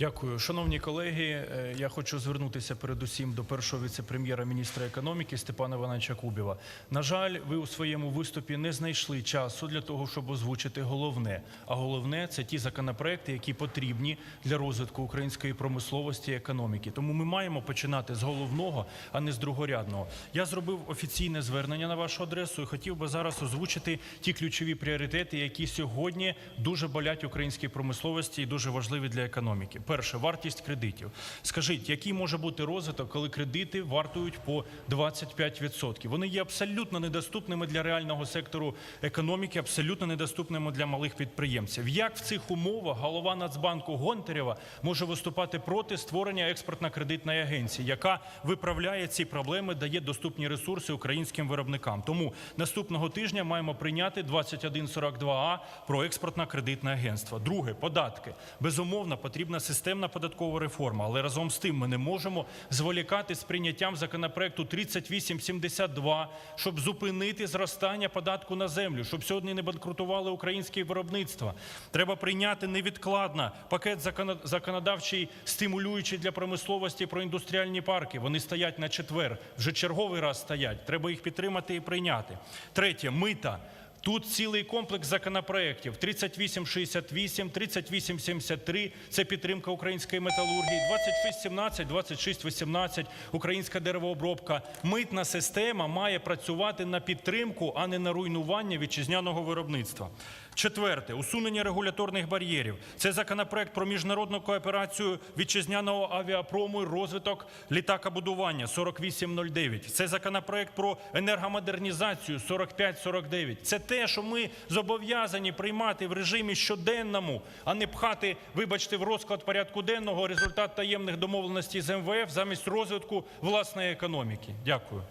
Дякую, шановні колеги. е, Я хочу звернутися передусім до першого віце-прем'єра міністра економіки Степана Івановича Кубіва. На жаль, ви у своєму виступі не знайшли часу для того, щоб озвучити головне. А головне це ті законопроекти, які потрібні для розвитку української промисловості і економіки. Тому ми маємо починати з головного, а не з другорядного. Я зробив офіційне звернення на вашу адресу і хотів би зараз озвучити ті ключові пріоритети, які сьогодні дуже болять українській промисловості і дуже важливі для економіки. Перше, вартість кредитів. Скажіть, який може бути розвиток, коли кредити вартують по 25%? Вони є абсолютно недоступними для реального сектору економіки, абсолютно недоступними для малих підприємців. Як в цих умовах голова Нацбанку Гонтарєва може виступати проти створення експортно-кредитної агенції, яка виправляє ці проблеми, дає доступні ресурси українським виробникам? Тому наступного тижня маємо прийняти 2142А про експортно-кредитне агентство. Друге податки. Безумовно, потрібна системна податкова реформа, але разом з тим ми не можемо зволікати з прийняттям законопроекту 3872, щоб зупинити зростання податку на землю, щоб сьогодні не банкрутували українські виробництва. Треба прийняти невідкладно пакет законо- законодавчий, стимулюючий для промисловості про індустріальні парки. Вони стоять на четвер, вже черговий раз стоять. Треба їх підтримати і прийняти. Третє мита. Тут цілий комплекс законопроєктів 3868, 3873 – це підтримка української металургії, 2617, 2618 – українська деревообробка. Митна система має працювати на підтримку, а не на руйнування вітчизняного виробництва. Четверте усунення регуляторних бар'єрів. Це законопроект про міжнародну кооперацію вітчизняного авіапрому і розвиток літакобудування 4809. Це законопроект про енергомодернізацію 4549. Це те, що ми зобов'язані приймати в режимі щоденному, а не пхати, вибачте, в розклад порядку денного результат таємних домовленостей з МВФ замість розвитку власної економіки. Дякую.